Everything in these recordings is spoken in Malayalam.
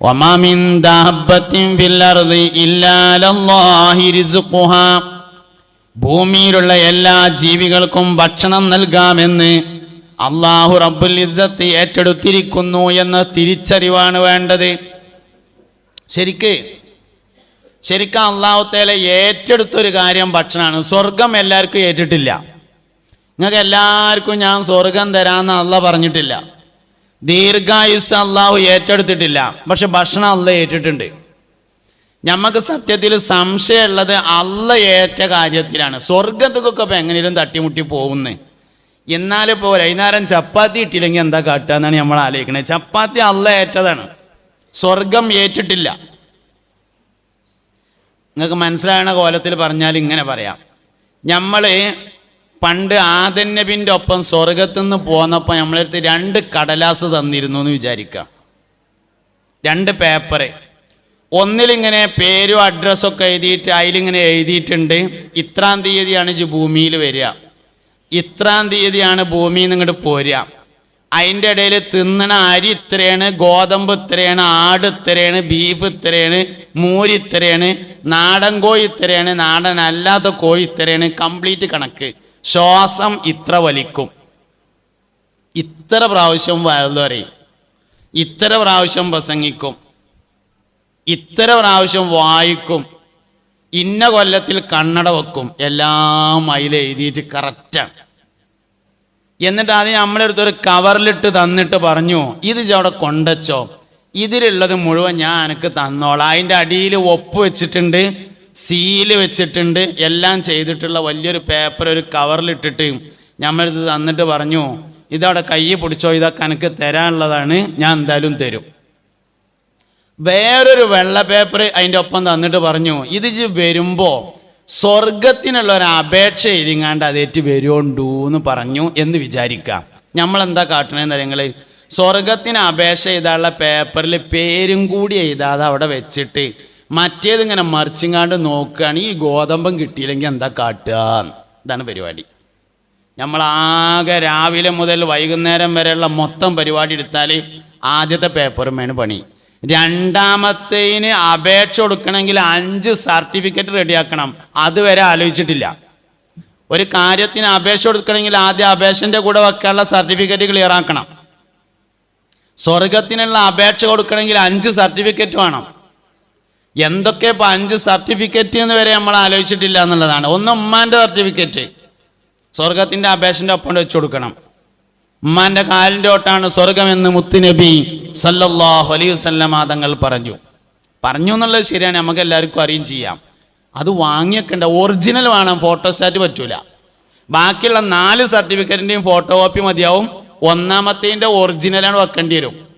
وما من دابة في الأرض إلا على الله رزقها ഭൂമിയിലുള്ള എല്ലാ ജീവികൾക്കും ഭക്ഷണം നൽകാമെന്ന് അള്ളാഹു റബ്ബുൽ ഇസ്സത്ത് ഏറ്റെടുത്തിരിക്കുന്നു എന്ന തിരിച്ചറിവാണ് വേണ്ടത് ശരിക്ക് ശരിക്കും അള്ളാഹുത്തേല ഏറ്റെടുത്തൊരു കാര്യം ഭക്ഷണമാണ് സ്വർഗം എല്ലാവർക്കും ഏറ്റിട്ടില്ല നിങ്ങൾക്ക് എല്ലാവർക്കും ഞാൻ സ്വർഗം തരാമെന്ന് അള്ള പറഞ്ഞിട്ടില്ല ദീർഘായുസ് അള്ളാഹു ഏറ്റെടുത്തിട്ടില്ല. പക്ഷെ ഭക്ഷണം അല്ല ഏറ്റിട്ടുണ്ട്. നമുക്ക് സത്യത്തിൽ സംശയമുള്ളത് അല്ല ഏറ്റ കാര്യത്തിലാണ്. സ്വർഗത്തുക്കൊക്കെ ഇപ്പം എങ്ങനെയും തട്ടിമുട്ടി പോകുന്നത് എന്നാലും ഇപ്പോൾ വൈകുന്നേരം ചപ്പാത്തി ഇട്ടില്ലെങ്കിൽ എന്താ കാട്ടുക എന്നാണ് നമ്മൾ ആലോചിക്കുന്നത് ചപ്പാത്തി അല്ല ഏറ്റതാണ്. സ്വർഗം ഏറ്റിട്ടില്ല. നിങ്ങൾക്ക് മനസ്സിലാകുന്ന കോലത്തിൽ പറഞ്ഞാൽ ഇങ്ങനെ പറയാം. നമ്മൾ പണ്ട് ആദൻ ഒപ്പം സ്വർഗത്തു നിന്ന് പോന്നപ്പോൾ നമ്മളടുത്ത് രണ്ട് കടലാസ് തന്നിരുന്നു എന്ന് വിചാരിക്കാം. രണ്ട് പേപ്പറ്. ഒന്നിലിങ്ങനെ പേരും അഡ്രസ്സൊക്കെ എഴുതിയിട്ട് അതിലിങ്ങനെ എഴുതിയിട്ടുണ്ട്. ഇത്രാം തീയതിയാണ് ഇജ്ജ് ഭൂമിയിൽ വരിക. ഇത്രാം തീയതിയാണ് ഭൂമിയിൽ നിന്ന് ഇങ്ങോട്ട് പോരുക. അതിന്റെ ഇടയിൽ തിന്നണ അരി ഇത്രയാണ് ഗോതമ്പ് ഇത്രയാണ് ആട് ഇത്രയാണ് ബീഫ് ഇത്രയാണ് മൂരി ഇത്രയാണ് നാടൻ കോഴി ഇത്രയാണ് നാടൻ അല്ലാത്ത കോഴി ഇത്രയാണ് കംപ്ലീറ്റ് കണക്ക്. ശ്വാസം ഇത്ര വലിക്കും. ഇത്ര പ്രാവശ്യം പറയും ഇത്ര പ്രാവശ്യം പ്രസംഗിക്കും. ഇത്ര പ്രാവശ്യം വായിക്കും. ഇന്ന കൊല്ലത്തിൽ കണ്ണട വെക്കും. എല്ലാം അതിൽ എഴുതിയിട്ട് കറക്റ്റാണ് എന്നിട്ട് അത് നമ്മുടെ അടുത്തൊരു കവറിലിട്ട് തന്നിട്ട് പറഞ്ഞു ഇത് അവിടെ കൊണ്ടച്ചോ ഇതിലുള്ളത് മുഴുവൻ ഞാൻ എനിക്ക് തന്നോളാം. അതിന്റെ അടിയിൽ ഒപ്പ് വെച്ചിട്ടുണ്ട്. സീൽ വെച്ചിട്ടുണ്ട്. എല്ലാം ചെയ്തിട്ടുള്ള വലിയൊരു പേപ്പർ ഒരു കവറിലിട്ടിട്ട് ഞമ്മളിത് തന്നിട്ട് പറഞ്ഞു ഇതവിടെ കൈ പിടിച്ചോ ഇതൊക്കെ എനിക്ക് തരാനുള്ളതാണ് ഞാൻ എന്തായാലും തരും. വേറൊരു വെള്ള പേപ്പർ അതിന്റെ ഒപ്പം തന്നിട്ട് പറഞ്ഞു ഇത് വരുമ്പോൾ സ്വർഗത്തിനുള്ള ഒരു അപേക്ഷ എഴുതിങ്ങാണ്ട് അതേറ്റ് വരുണ്ടൂ എന്ന് പറഞ്ഞു എന്ന് വിചാരിക്കാം. നമ്മളെന്താ കാട്ടണേന്ന് അറിയങ്ങൾ സ്വർഗത്തിന് അപേക്ഷ എഴുതാനുള്ള പേപ്പറിൽ പേരും കൂടി എഴുതാതെ അവിടെ വെച്ചിട്ട് മറ്റേതിങ്ങനെ മറിച്ചിങ്ങാണ്ട് നോക്കുകയാണ്. ഈ ഗോതമ്പം കിട്ടിയില്ലെങ്കിൽ എന്താ കാട്ടുക? ഇതാണ് പരിപാടി. നമ്മളാകെ രാവിലെ മുതൽ വൈകുന്നേരം വരെയുള്ള മൊത്തം പരിപാടി എടുത്താൽ ആദ്യത്തെ പേപ്പറുമേണ് പണി. രണ്ടാമത്തേന് അപേക്ഷ കൊടുക്കണമെങ്കിൽ അഞ്ച് സർട്ടിഫിക്കറ്റ് റെഡിയാക്കണം. അതുവരെ ആലോചിച്ചിട്ടില്ല. ഒരു കാര്യത്തിന് അപേക്ഷ കൊടുക്കണമെങ്കിൽ ആദ്യം അപേക്ഷന്റെ കൂടെ വെക്കാനുള്ള സർട്ടിഫിക്കറ്റ് ക്ലിയർ ആക്കണം. സ്വർഗത്തിനുള്ള അപേക്ഷ കൊടുക്കണമെങ്കിൽ അഞ്ച് സർട്ടിഫിക്കറ്റ് വേണം. എന്തൊക്കെ ഇപ്പം അഞ്ച് സർട്ടിഫിക്കറ്റ് എന്ന് വരെ നമ്മൾ ആലോചിച്ചിട്ടില്ല എന്നുള്ളതാണ്. ഒന്ന് ഉമ്മാന്റെ സർട്ടിഫിക്കറ്റ്. സ്വർഗത്തിന്റെ അപേക്ഷന്റെ ഒപ്പം വെച്ച് കൊടുക്കണം. ഉമ്മാന്റെ കാലിന്റെ ഓട്ടാണ് സ്വർഗമെന്ന് മുത്തുനബി സല്ലല്ലാഹു അലൈഹി വസല്ലമ തങ്ങൾ പറഞ്ഞു. പറഞ്ഞു എന്നുള്ളത് ശരിയാണ് നമുക്ക് എല്ലാവർക്കും അറിയും ചെയ്യാം. അത് വാങ്ങിയൊക്കെണ്ട ഒറിജിനൽ വേണം ഫോട്ടോസ്റ്റാറ്റ് പറ്റൂല. ബാക്കിയുള്ള നാല് സർട്ടിഫിക്കറ്റിന്റെയും ഫോട്ടോ കോപ്പി മതിയാവും. ഒന്നാമത്തേന്റെ ഒറിജിനലാണ് വെക്കേണ്ടി വരും.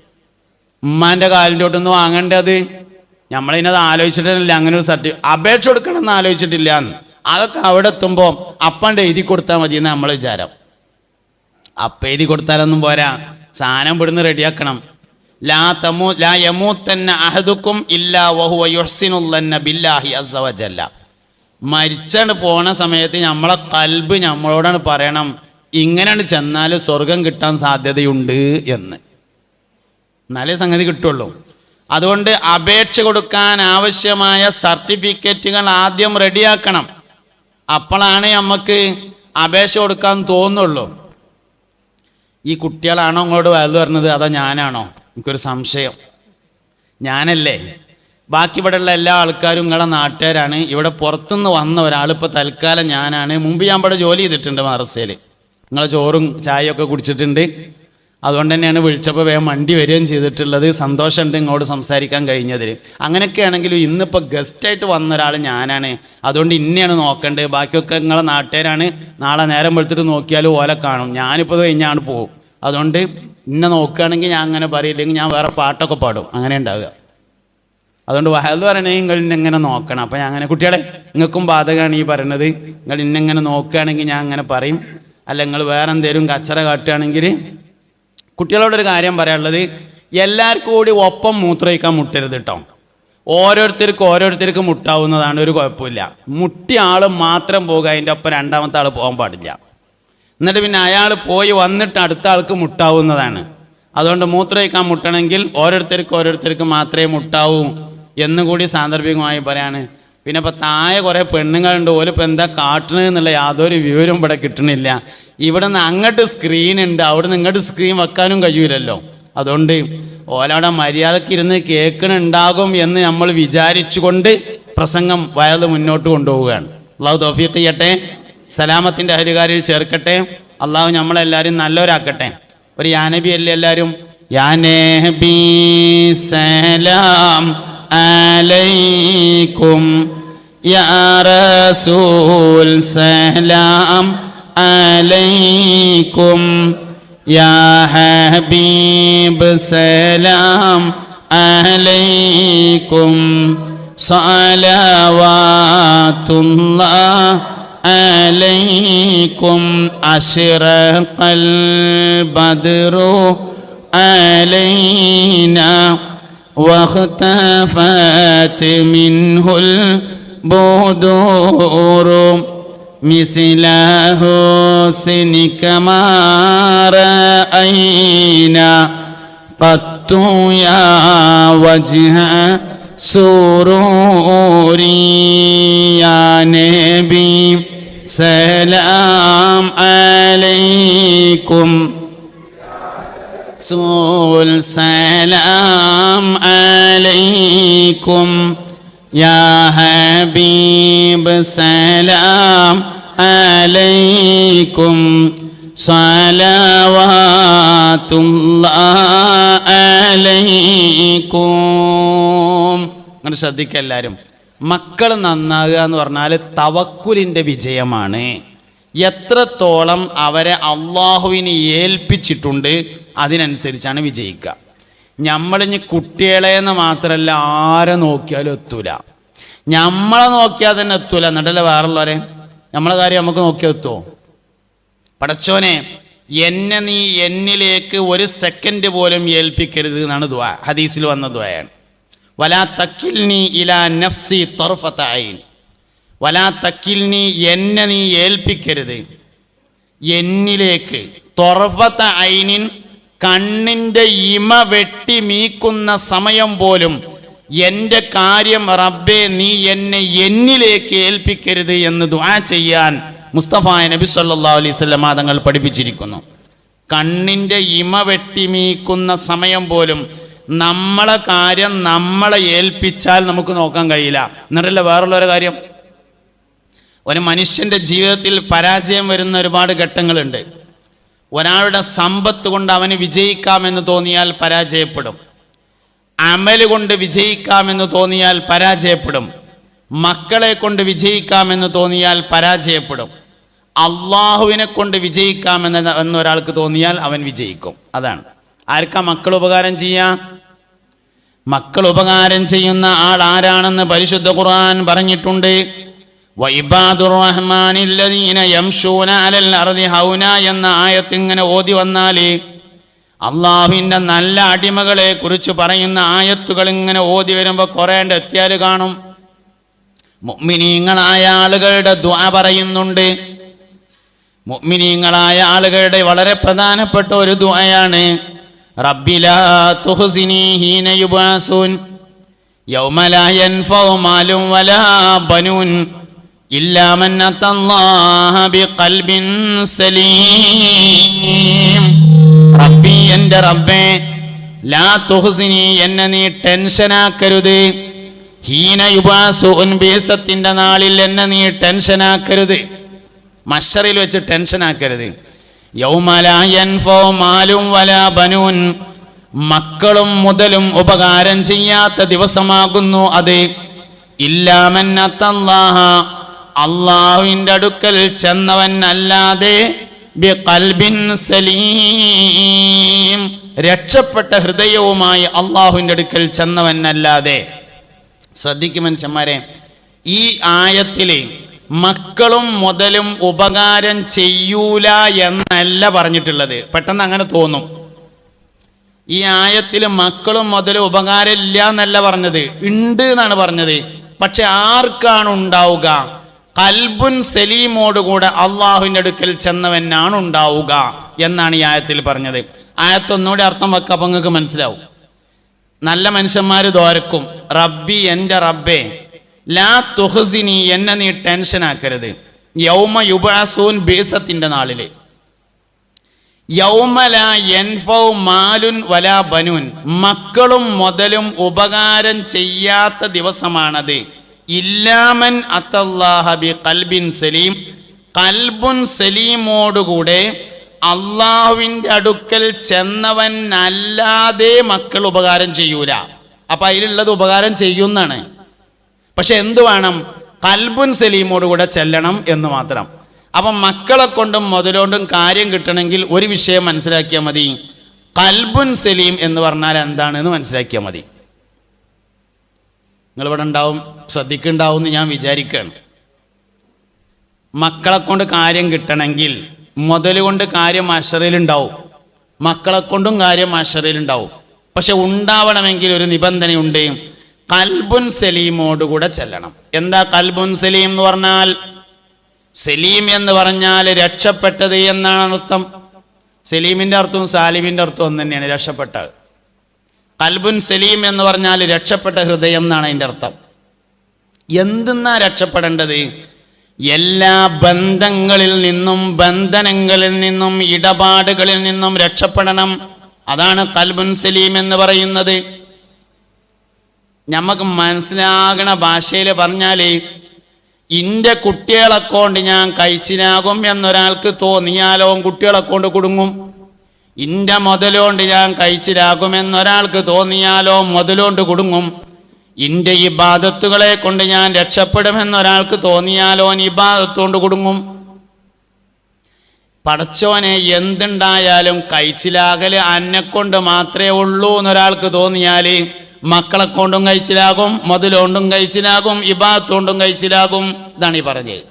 ഉമ്മാന്റെ കാലിന്റെ ഒട്ടൊന്ന് വാങ്ങേണ്ടത് നമ്മളിതിനത് ആലോചിച്ചിട്ടില്ല അങ്ങനെ ഒരു സർട്ടി അപേക്ഷ കൊടുക്കണമെന്ന് ആലോചിച്ചിട്ടില്ല എന്ന്. അതൊക്കെ അവിടെ എത്തുമ്പോൾ അപ്പണ്ട് എഴുതി കൊടുത്താൽ മതി എന്ന് നമ്മൾ വിചാരം. അപ്പ എഴുതി കൊടുത്താലൊന്നും പോരാ. സാധനം ഇവിടുന്ന് റെഡിയാക്കണം. ലാ തമൂ ലാ യമൂത്തന്ന അഹദുക്കും ഇല്ലാ വഹുവ യുഹ്സിനുല്ലന്ന ബില്ലാഹി അസവജല്ല മരിച്ചാണ് പോണ സമയത്ത് നമ്മളെ കൽബ് നമ്മളോടാണ് പറയണം ഇങ്ങനെയാണ് ചെന്നാൽ സ്വർഗം കിട്ടാൻ സാധ്യതയുണ്ട് എന്ന്. എന്നാലേ സംഗതി കിട്ടുള്ളൂ. അതുകൊണ്ട് അപേക്ഷ കൊടുക്കാൻ ആവശ്യമായ സർട്ടിഫിക്കറ്റുകൾ ആദ്യം റെഡിയാക്കണം. അപ്പോഴാണ് നമുക്ക് അപേക്ഷ കൊടുക്കാൻ തോന്നുള്ളൂ. ഈ കുട്ടികളാണോ ഇങ്ങോട്ട് വലുത് പറഞ്ഞത് അതോ ഞാനാണോ? എനിക്കൊരു സംശയം. ഞാനല്ലേ? ബാക്കി ഉള്ള എല്ലാ ആൾക്കാരും നിങ്ങളെ നാട്ടുകാരാണ്. ഇവിടെ പുറത്തുനിന്ന് വന്ന ഒരാൾ ഇപ്പോൾ തൽക്കാലം ഞാനാണ്. മുമ്പ് ഞാൻ ഇവിടെ ജോലി ചെയ്തിട്ടുണ്ട് മദ്രസയിൽ നിങ്ങളെ ചോറും ചായയൊക്കെ കുടിച്ചിട്ടുണ്ട്. അതുകൊണ്ട് തന്നെയാണ് വിളിച്ചപ്പോൾ വേഗം വണ്ടി വരികയും ചെയ്തിട്ടുള്ളത് സന്തോഷമുണ്ട് ഇങ്ങോട്ട് സംസാരിക്കാൻ കഴിഞ്ഞതിൽ അങ്ങനെയൊക്കെയാണെങ്കിലും ഇന്നിപ്പോൾ ഗസ്റ്റായിട്ട് വന്ന ഒരാൾ ഞാനാണ്. അതുകൊണ്ട് ഇന്നെയാണ് നോക്കേണ്ടത്. ബാക്കിയൊക്കെ നിങ്ങളെ നാട്ടുകാരാണ്. നാളെ നേരം വെളുത്തിട്ട് നോക്കിയാലും ഓലെ കാണും. ഞാനിപ്പോൾ കഴിഞ്ഞാണ് പോകും അതുകൊണ്ട് ഇന്നെ നോക്കുകയാണെങ്കിൽ ഞാൻ അങ്ങനെ പറയില്ലെങ്കിൽ ഞാൻ വേറെ പാട്ടൊക്കെ പാടും. അങ്ങനെ ഉണ്ടാവുക. അതുകൊണ്ട് വഹൽ പറയണേ നിങ്ങൾ ഇന്നെങ്ങനെ നോക്കണം. അപ്പം ഞാൻ അങ്ങനെ കുട്ടികളെ നിങ്ങൾക്കും ബാധകമാണ് ഈ പറയണത്. നിങ്ങൾ ഇന്നെങ്ങനെ നോക്കുകയാണെങ്കിൽ ഞാൻ അങ്ങനെ പറയും. അല്ല നിങ്ങൾ വേറെ എന്തെങ്കിലും കച്ചറ കാട്ടുകയാണെങ്കിൽ കുട്ടികളോടൊരു കാര്യം പറയാനുള്ളത് എല്ലാവർക്കും കൂടി ഒപ്പം മൂത്രയിക്കാൻ മുട്ടരുത് കേട്ടോ. ഓരോരുത്തർക്കും ഓരോരുത്തർക്ക് മുട്ടാവുന്നതാണ് ഒരു കുഴപ്പമില്ല. മുട്ടിയ ആൾ മാത്രം പോകുക അതിന്റെ ഒപ്പം രണ്ടാമത്തെ ആൾ പോകാൻ പാടില്ല. എന്നിട്ട് പിന്നെ അയാൾ പോയി വന്നിട്ട് അടുത്ത ആൾക്ക് മുട്ടാവുന്നതാണ്. അതുകൊണ്ട് മൂത്രയിക്കാൻ മുട്ടണമെങ്കിൽ ഓരോരുത്തർക്ക് ഓരോരുത്തർക്ക് മാത്രമേ മുട്ടാവൂ എന്നുകൂടി സാന്ദർഭികമായി പറയാണ് പിന്നെ ഇപ്പം താഴെ കുറേ പെണ്ണുങ്ങളുണ്ട്. ഓലിപ്പോൾ എന്താ കാട്ടണത് എന്നുള്ള യാതൊരു വിവരവും ഇവിടെ കിട്ടണില്ല. ഇവിടെ നിന്ന് അങ്ങോട്ട് സ്ക്രീൻ ഉണ്ട്. അവിടെ നിന്ന് ഇങ്ങോട്ട് സ്ക്രീൻ വെക്കാനും കഴിയൂലല്ലോ. അതുകൊണ്ട് ഓലവിടെ മര്യാദയ്ക്ക് ഇരുന്ന് കേൾക്കണുണ്ടാകും എന്ന് നമ്മൾ വിചാരിച്ചുകൊണ്ട് പ്രസംഗം വയത് മുന്നോട്ട് കൊണ്ടുപോവുകയാണ്. അള്ളാഹു തോഫീഖ് ചെയ്യട്ടെ. സലാമത്തിന്റെ അഹരികാരിയിൽ ചേർക്കട്ടെ. അള്ളാഹു നമ്മളെല്ലാവരും നല്ലവരാക്കട്ടെ. ഒരു യാനബി അല്ലേ എല്ലാവരും? യാനബി സലാം. عليكم يا رسول سلام عليكم يا حبيب سلام عليكم صلوات الله عليكم أشرق البدر علينا واختفت منه البدور. مثل حسنك ما رأينا. قط يا وجه سروري يا نبي. سلام عليكم. റസൂൽ സലാം അലൈക്കും. യാ ഹബീബ് സലാം അലൈക്കും. സലവാത്തുള്ള അലൈക്കും. അങ്ങനെ ശ്രദ്ധിക്കുക എല്ലാവരും മക്കൾ നന്നാകുക എന്ന് പറഞ്ഞാൽ തവക്കുലിന്റെ വിജയമാണ്. എത്രത്തോളം അവരെ അള്ളാഹുവിന് ഏൽപ്പിച്ചിട്ടുണ്ട് അതിനനുസരിച്ചാണ് വിജയിക്കുക. നമ്മളിഞ്ഞ് കുട്ടികളെ എന്ന് മാത്രമല്ല ആരെ നോക്കിയാലും എത്തൂല. നമ്മളെ നോക്കിയാൽ തന്നെ എത്തൂല. എന്നിട്ടല്ലേ വേറുള്ളവരെ? നമ്മളെ കാര്യം നമുക്ക് നോക്കിയാൽ എത്തുമോ പടച്ചോനെ എന്നെ നീ എന്നിലേക്ക് ഒരു സെക്കൻഡ് പോലും ഏൽപ്പിക്കരുത് എന്നാണ് ദ്വാ ഹദീസിൽ വന്ന ദ്വായാണ് വലാ തക്കിൽ നീ ഇലാ നഫ്സി തൊർഫത്തായിൻ വലാ തക്കിൽ നീ എന്നെ നീ ഏൽപ്പിക്കരുത്. എന്നിലേക്ക് തൊറഫത്ത ഐനിൻ കണ്ണിന്റെ ഇമ വെട്ടി മീക്കുന്ന സമയം പോലും എന്റെ കാര്യം റബ്ബെ നീ എന്നെ എന്നിലേക്ക് ഏൽപ്പിക്കരുത് എന്ന് ദുആ ചെയ്യാൻ മുസ്തഫ നബി സല്ലാ അലൈഹി മാതങ്ങൾ തങ്ങൾ പഠിപ്പിച്ചിരിക്കുന്നു. കണ്ണിന്റെ ഇമ വെട്ടി മീക്കുന്ന സമയം പോലും നമ്മളെ കാര്യം നമ്മളെ ഏൽപ്പിച്ചാൽ നമുക്ക് നോക്കാൻ കഴിയില്ല. എന്നിട്ടല്ല വേറുള്ളൊരു കാര്യം? ഒരു മനുഷ്യന്റെ ജീവിതത്തിൽ പരാജയം വരുന്ന ഒരുപാട് ഘട്ടങ്ങളുണ്ട്. ഒരാളുടെ സമ്പത്ത് കൊണ്ട് അവന് വിജയിക്കാമെന്ന് തോന്നിയാൽ പരാജയപ്പെടും. അമൽ കൊണ്ട് വിജയിക്കാമെന്ന് തോന്നിയാൽ പരാജയപ്പെടും. മക്കളെ കൊണ്ട് വിജയിക്കാമെന്ന് തോന്നിയാൽ പരാജയപ്പെടും. അള്ളാഹുവിനെ കൊണ്ട് വിജയിക്കാമെന്ന് എന്നൊരാൾക്ക് തോന്നിയാൽ അവൻ വിജയിക്കും. അതാണ്. ആർക്കാ മക്കൾ ഉപകാരം ചെയ്യാ? മക്കൾ ഉപകാരം ചെയ്യുന്ന ആൾ ആരാണെന്ന് പരിശുദ്ധ ഖുർആൻ പറഞ്ഞിട്ടുണ്ട്. വൈബാദുർ റഹ്മാനില്ലദീന യംശൂന അലൽ അർദി ഹൗന എന്ന ആയത്ത് ഇങ്ങനെ ഓതി വന്നാൽ അള്ളാഹുവിന്റെ നല്ല അടിമകളെ കുറിച്ച് പറയുന്ന ആയത്തുകൾ ഇങ്ങനെ ഓതി വരുമ്പോൾ കുറേണ്ട എത്തിയാൽ കാണും. മുഗ്മിനീങ്ങളായ ആളുകളുടെ ദ്വാ പറയുന്നുണ്ട്. മുഗ്മിനീങ്ങളായ ആളുകളുടെ വളരെ പ്രധാനപ്പെട്ട ഒരു ദ്വായാണ് റബ്ബില തുഹ്സിനി ഹീന യുബാസൂൻ യൗമ ലാ യൻഫഉ വലാ ബനൂൻ. ഇല്ലാ മൻ അത്തല്ലാഹ ബിഖൽബിൻ സലീം റബ്ബി റബ്ബേ ലാ തുഹ്സിനി എന്നെ നീ ടെൻഷനാക്കരുത് ഹീന യുബാസൂൻ ബീസത്തിന്റെ നാളിൽ എന്നെ നീ ടെൻഷനാക്കരുത് മഷറിൽ വെച്ച് ടെൻഷനാക്കരുത് മാലും വല ബനൂൻ. മക്കളും മുതലും ഉപകാരം ചെയ്യാത്ത ദിവസമാകുന്നു അത്. ഇല്ലാമന്നത്തല്ലാഹ അള്ളാഹുവിന്റെ അടുക്കൽ ചെന്നവൻ അല്ലാതെ ബിഖൽബിൻ സലീം രക്ഷപ്പെട്ട ഹൃദയവുമായി അള്ളാഹുവിന്റെ അടുക്കൽ ചെന്നവൻ അല്ലാതെ. ശ്രദ്ധിക്കും മനുഷ്യന്മാരെ ഈ ആയത്തിലെ മക്കളും മുതലും ഉപകാരം ചെയ്യൂല എന്നല്ല പറഞ്ഞിട്ടുള്ളത്. പെട്ടെന്ന് അങ്ങനെ തോന്നും. ഈ ആയത്തിൽ മക്കളും മുതലും ഉപകാരം ഇല്ല എന്നല്ല പറഞ്ഞത്. ഉണ്ട് എന്നാണ് പറഞ്ഞത്. പക്ഷെ ആർക്കാണ് ഉണ്ടാവുക? കൽബുൻ സലീമോടുകൂടെ അള്ളാഹുവിന്റെ അടുക്കൽ ചെന്നവനാണ് ഉണ്ടാവുക എന്നാണ് ഈ ആയത്തിൽ പറഞ്ഞത്. ആയത്തൊന്നുകൂടി അർത്ഥം വെക്കുക അപ്പം നിങ്ങൾക്ക് മനസ്സിലാവും. നല്ല മനുഷ്യന്മാർ ദോരക്കും റബ്ബി എന്റെ റബ്ബേ ലാ തുഹസിനി എന്നെ നീ ടെൻഷൻ ആക്കരുത്. യൗമ യുബാസൂൻ ബേസത്തിന്റെ നാളിൽ. യൗമല എൻഫൗ മാലുൻ വല ബനുൻ. മക്കളും മുതലും ഉപകാരം ചെയ്യാത്ത ദിവസമാണത്. ഇല്ലാമൻ അത്തല്ലാഹബി കൽബിൻ സലീം. കൽബുൻ സലീമോടുകൂടെ അള്ളാഹുവിന്റെ അടുക്കൽ ചെന്നവൻ അല്ലാതെ മക്കൾ ഉപകാരം ചെയ്യൂല. അപ്പൊ അതിലുള്ളത് ഉപകാരം ചെയ്യുന്നാണ്. പക്ഷെ എന്തു വേണം? കൽബുൻ സലീമോടുകൂടെ ചെല്ലണം എന്ന് മാത്രം. അപ്പം മക്കളെ കൊണ്ടും മുതലോണ്ടും കാര്യം കിട്ടണമെങ്കിൽ ഒരു വിഷയം മനസ്സിലാക്കിയാൽ മതി. കൽബുൻ സലീം എന്ന് പറഞ്ഞാൽ എന്താണെന്ന് മനസ്സിലാക്കിയാൽ മതി. നിങ്ങളിവിടെ ഉണ്ടാവും ശ്രദ്ധിക്കുന്നുണ്ടാവും എന്ന് ഞാൻ വിചാരിക്കുകയാണ്. മക്കളെ കൊണ്ട് കാര്യം കിട്ടണമെങ്കിൽ മുതൽ കൊണ്ട് കാര്യം അഷറയിലുണ്ടാവും മക്കളെ കൊണ്ടും കാര്യം അഷറയിലുണ്ടാവും പക്ഷെ ഉണ്ടാവണമെങ്കിൽ ഒരു നിബന്ധനയുണ്ട്. കൽബുൻ സലീമോടുകൂടെ ചെല്ലണം. എന്താ കൽബുൻ സലീം എന്ന് പറഞ്ഞാൽ? സലീം എന്ന് പറഞ്ഞാൽ രക്ഷപ്പെട്ടത് എന്നാണ് അർത്ഥം. സലീമിന്റെ അർത്ഥവും സാലിമിന്റെ അർത്ഥവും ഒന്ന് തന്നെയാണ് രക്ഷപ്പെട്ടത്. കൽബുൻ സലീം എന്ന് പറഞ്ഞാൽ രക്ഷപ്പെട്ട ഹൃദയം എന്നാണ് അതിന്റെ അർത്ഥം. എന്തെന്നാ രക്ഷപ്പെടേണ്ടത്? എല്ലാ ബന്ധങ്ങളിൽ നിന്നും ബന്ധനങ്ങളിൽ നിന്നും ഇടപാടുകളിൽ നിന്നും രക്ഷപ്പെടണം. അതാണ് കൽബുൻ സലീം എന്ന് പറയുന്നത്. നമുക്ക് മനസ്സിലാകണ ഭാഷയിൽ പറഞ്ഞാൽ ഇന്റെ കുട്ടികളെ കൊണ്ട് ഞാൻ കഴിച്ചിനാകും എന്നൊരാൾക്ക് തോന്നിയാലോ കുട്ടികളെ കൊണ്ട് കുടുങ്ങും? ഇന്റെ മുതലുകൊണ്ട് ഞാൻ കഴിച്ചിലാകുമെന്നൊരാൾക്ക് തോന്നിയാലോ മുതലുകൊണ്ട് കുടുങ്ങും. ഇന്റെ ഈ ബാധത്തുകളെ കൊണ്ട് ഞാൻ രക്ഷപ്പെടുമെന്നൊരാൾക്ക് തോന്നിയാലോ ഈ ബാധത്തുകൊണ്ട് കുടുങ്ങും. പടച്ചോനെ എന്തുണ്ടായാലും കഴിച്ചിലാകൽ അന്നെ കൊണ്ട് മാത്രമേ ഉള്ളൂ എന്നൊരാൾക്ക് തോന്നിയാൽ മക്കളെ കൊണ്ടും കഴിച്ചിലാകും മുതലുകൊണ്ടും കഴിച്ചിലാകും ഇബാത്തുകൊണ്ടും കഴിച്ചിലാകും ഇതാണ് ഈ പറഞ്ഞത്.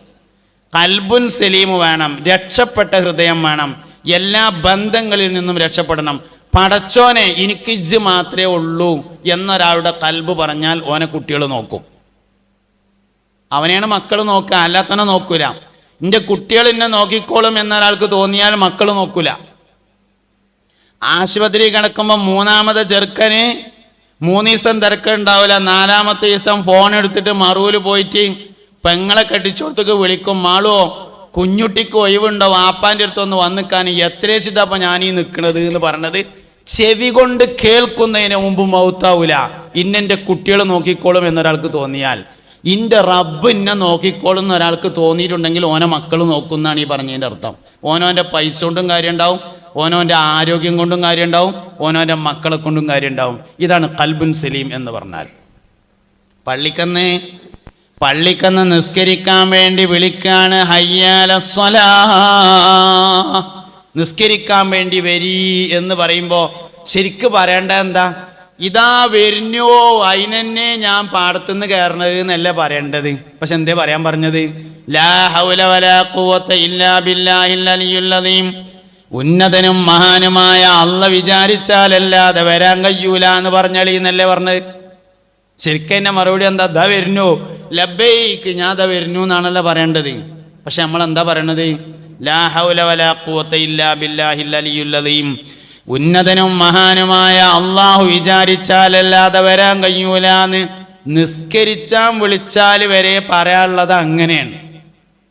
കൽബുൻ സലീം വേണം രക്ഷപ്പെട്ട ഹൃദയം വേണം. എല്ലാ ബന്ധങ്ങളിൽ നിന്നും രക്ഷപ്പെടണം. പടച്ചോനെ എനിക്ക് ഇജ് മാത്രമേ ഉള്ളൂ എന്നൊരാളുടെ കൽബ് പറഞ്ഞാൽ ഓനെ കുട്ടികൾ നോക്കും. അവനെയാണ് മക്കൾ നോക്കുക അല്ലാത്തവനെ നോക്കൂല. എന്റെ കുട്ടികൾ എന്നെ നോക്കിക്കോളും എന്നൊരാൾക്ക് തോന്നിയാൽ മക്കൾ നോക്കൂല. ആശുപത്രി കിടക്കുമ്പോൾ മൂന്നാമത്തെ ചെറുക്കന് മൂന്ന് ദിവസം തിരക്കുണ്ടാവില്ല. നാലാമത്തെ ദിവസം ഫോൺ എടുത്തിട്ട് മറുവിൽ പോയിട്ട് പെങ്ങളെ കെട്ടിച്ചോടത്തേക്ക് വിളിക്കും മാളുവോ കുഞ്ഞുട്ടിക്ക് ഒഴിവുണ്ടോ വാപ്പാന്റെ അടുത്തൊന്ന് വന്നിക്കാൻ എത്ര ഞാനീ നിൽക്കണത് എന്ന് പറഞ്ഞത്? ചെവി കൊണ്ട് കേൾക്കുന്നതിന് മുമ്പ് മൗത്താവൂല. ഇന്നെന്റെ കുട്ടികളെ നോക്കിക്കോളും എന്നൊരാൾക്ക് തോന്നിയാൽ. ഇന്റെ റബ്ബ് ഇന്നെ നോക്കിക്കോളും എന്നൊരാൾക്ക് തോന്നിയിട്ടുണ്ടെങ്കിൽ ഓനെ മക്കൾ നോക്കുന്നതാണ് ഈ പറഞ്ഞതിന്റെ അർത്ഥം. ഓനോന്റെ പൈസ കൊണ്ടും കാര്യം ഉണ്ടാവും ഓനോന്റെ ആരോഗ്യം കൊണ്ടും കാര്യം ഉണ്ടാവും ഓനോന്റെ മക്കളെ കൊണ്ടും കാര്യം ഉണ്ടാവും ഇതാണ് കൽബുൻ സലീം എന്ന് പറഞ്ഞാൽ. പള്ളിക്കന്ന് പള്ളിക്കന്ന് നിസ്കരിക്കാൻ വേണ്ടി വിളിക്കാണ് ഹയ്യാല സ്വലാ നിസ്കരിക്കാൻ വേണ്ടി വരി എന്ന് പറയുമ്പോ ശരിക്ക് പറയേണ്ട എന്താ? ഇതാ വരുന്നോ അതിനെന്നെ ഞാൻ പാടത്തുനിന്ന് കയറണത് എന്നല്ല പറയേണ്ടത്. പക്ഷെ എന്തേ പറയാൻ പറഞ്ഞത്? ഉന്നതനും മഹാനുമായ അല്ല വിചാരിച്ചാലല്ലാതെ വരാൻ കഴിയൂല എന്ന് പറഞ്ഞളി എന്നല്ലേ പറഞ്ഞത്? ശരിക്കും മറുപടി എന്താ? ദ വരുന്നു. ലബൈക്ക് ഞാൻ ദ വരുന്നു എന്നാണല്ലോ പറയേണ്ടത്. പക്ഷെ നമ്മൾ എന്താ പറയണത്? ലാ ഹൗല വലാ ഖുവത ഇല്ലാ ബില്ലാഹിൽ അലിയുൽ അദീം ഉന്നതനും മഹാനുമായ അള്ളാഹു വിചാരിച്ചാലല്ലാതെ വരാൻ കഴിയൂലാന്ന് നിസ്കരിച്ചാൻ വിളിച്ചാൽ വരെ പറയാനുള്ളത് അങ്ങനെയാണ്.